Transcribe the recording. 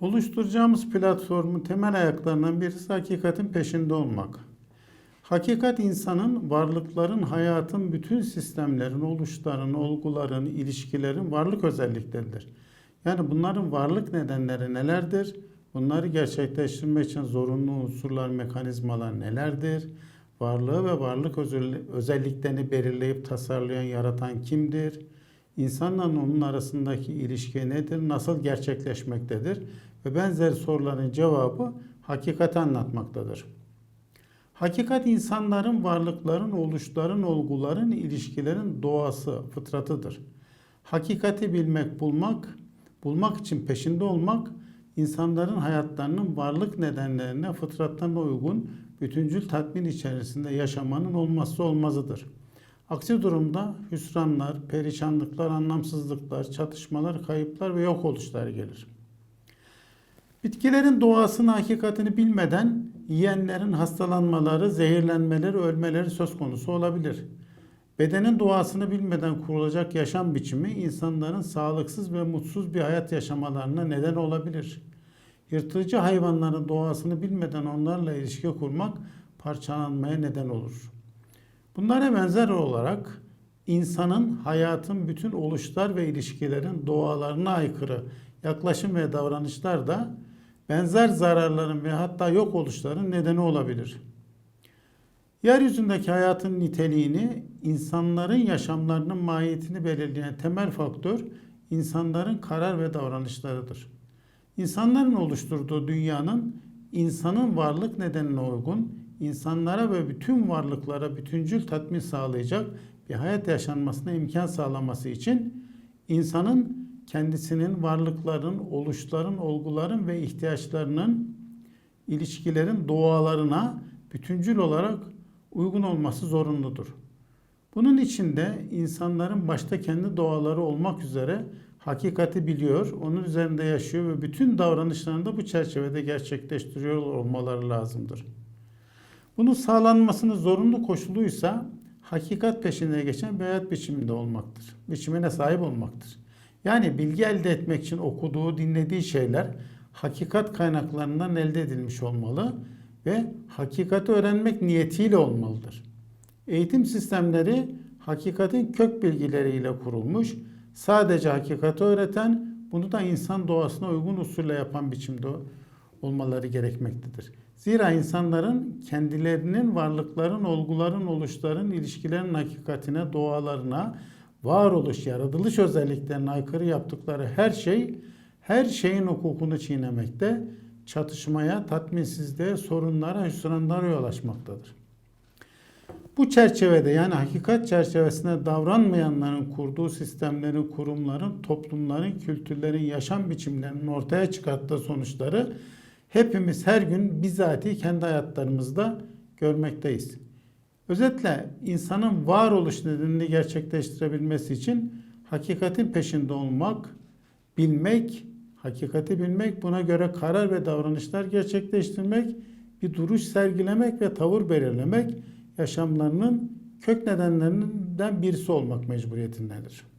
Oluşturacağımız platformun temel ayaklarından birisi hakikatin peşinde olmak. Hakikat insanın, varlıkların, hayatın, bütün sistemlerin, oluşların, olguların, ilişkilerin varlık özellikleridir. Yani bunların varlık nedenleri nelerdir? Bunları gerçekleştirmek için zorunlu unsurlar, mekanizmalar nelerdir? Varlığı ve varlık özel- özelliklerini belirleyip tasarlayan, yaratan kimdir? İnsanla onun arasındaki ilişki nedir? Nasıl gerçekleşmektedir? Ve benzer soruların cevabı hakikati anlatmaktadır. Hakikat insanların, varlıkların, oluşların, olguların, ilişkilerin doğası, fıtratıdır. Hakikati bilmek, bulmak, bulmak için peşinde olmak, insanların hayatlarının varlık nedenlerine, fıtratlarına uygun bütüncül tatmin içerisinde yaşamanın olmazsa olmazıdır. Aksi durumda hüsranlar, perişanlıklar, anlamsızlıklar, çatışmalar, kayıplar ve yok oluşlar gelir. Bitkilerin doğasını, hakikatini bilmeden yiyenlerin hastalanmaları, zehirlenmeleri, ölmeleri söz konusu olabilir. Bedenin doğasını bilmeden kurulacak yaşam biçimi insanların sağlıksız ve mutsuz bir hayat yaşamalarına neden olabilir. Yırtıcı hayvanların doğasını bilmeden onlarla ilişki kurmak parçalanmaya neden olur. Bunlara benzer olarak insanın hayatın bütün oluşlar ve ilişkilerin doğalarına aykırı yaklaşım ve davranışlar da benzer zararların ve hatta yok oluşların nedeni olabilir. Yeryüzündeki hayatın niteliğini, insanların yaşamlarının mahiyetini belirleyen temel faktör insanların karar ve davranışlarıdır. İnsanların oluşturduğu dünyanın insanın varlık nedenine uygun, insanlara ve bütün varlıklara bütüncül tatmin sağlayacak bir hayat yaşanmasına imkan sağlaması için insanın kendisinin varlıkların, oluşların, olguların ve ihtiyaçlarının, ilişkilerin doğalarına bütüncül olarak uygun olması zorunludur. Bunun için de insanların başta kendi doğaları olmak üzere hakikati biliyor, onun üzerinde yaşıyor ve bütün davranışlarını da bu çerçevede gerçekleştiriyor olmaları lazımdır. Bunun sağlanmasının zorunlu koşuluysa hakikat peşinde geçen bir hayat biçiminde olmaktır. Biçimine sahip olmaktır. Yani bilgi elde etmek için okuduğu, dinlediği şeyler hakikat kaynaklarından elde edilmiş olmalı ve hakikati öğrenmek niyetiyle olmalıdır. Eğitim sistemleri hakikatin kök bilgileriyle kurulmuş, sadece hakikati öğreten, bunu da insan doğasına uygun usulle yapan biçimde olmaları gerekmektedir. Zira insanların kendilerinin varlıkların, olguların, oluşların, ilişkilerin hakikatine, doğalarına, varoluş, yaratılış özelliklerine aykırı yaptıkları her şey, her şeyin hukukunu çiğnemekte, çatışmaya, tatminsizliğe, sorunlara, hüsranlara yol açmaktadır. Bu çerçevede yani hakikat çerçevesinde davranmayanların kurduğu sistemlerin, kurumların, toplumların, kültürlerin, yaşam biçimlerinin ortaya çıkarttığı sonuçları hepimiz her gün bizatihi kendi hayatlarımızda görmekteyiz. Özetle insanın varoluş nedenini gerçekleştirebilmesi için hakikatin peşinde olmak, bilmek, hakikati bilmek, buna göre karar ve davranışlar gerçekleştirmek, bir duruş sergilemek ve tavır belirlemek yaşamlarının kök nedenlerinden birisi olmak mecburiyetindedir.